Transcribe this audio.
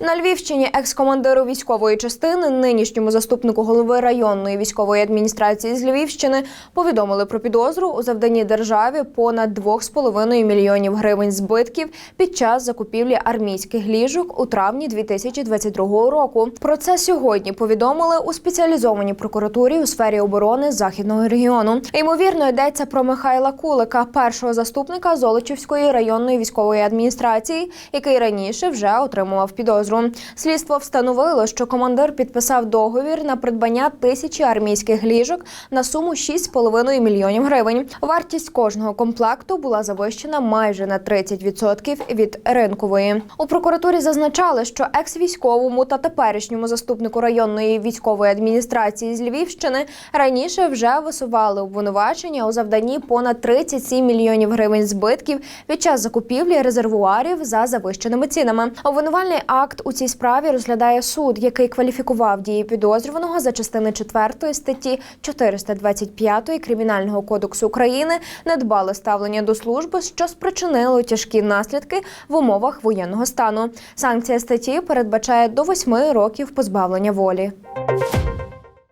На Львівщині екс-командиру військової частини, нинішньому заступнику голови районної військової адміністрації з Львівщини, повідомили про підозру у завданні державі понад 2,5 мільйонів гривень збитків під час закупівлі армійських ліжок у травні 2022 року. Про це сьогодні повідомили у спеціалізованій прокуратурі у сфері оборони західного регіону. Ймовірно, йдеться про Михайла Кулика, першого заступника Золочівської районної військової адміністрації, який раніше вже отримував підозру. Слідство встановило, що командир підписав договір на придбання тисячі армійських ліжок на суму 6,5 мільйонів гривень. Вартість кожного комплекту була завищена майже на 30% від ринкової. У прокуратурі зазначали, що екс-військовому та теперішньому заступнику районної військової адміністрації з Львівщини раніше вже висували обвинувачення у завданні понад 37 мільйонів гривень збитків під час закупівлі резервуарів за завищеними цінами. Обвинувальний акт у цій справі розглядає суд, який кваліфікував дії підозрюваного за частини 4 статті 425 Кримінального кодексу України недбале ставлення до служби, що спричинило тяжкі наслідки в умовах воєнного стану. Санкція статті передбачає до 8 років позбавлення волі.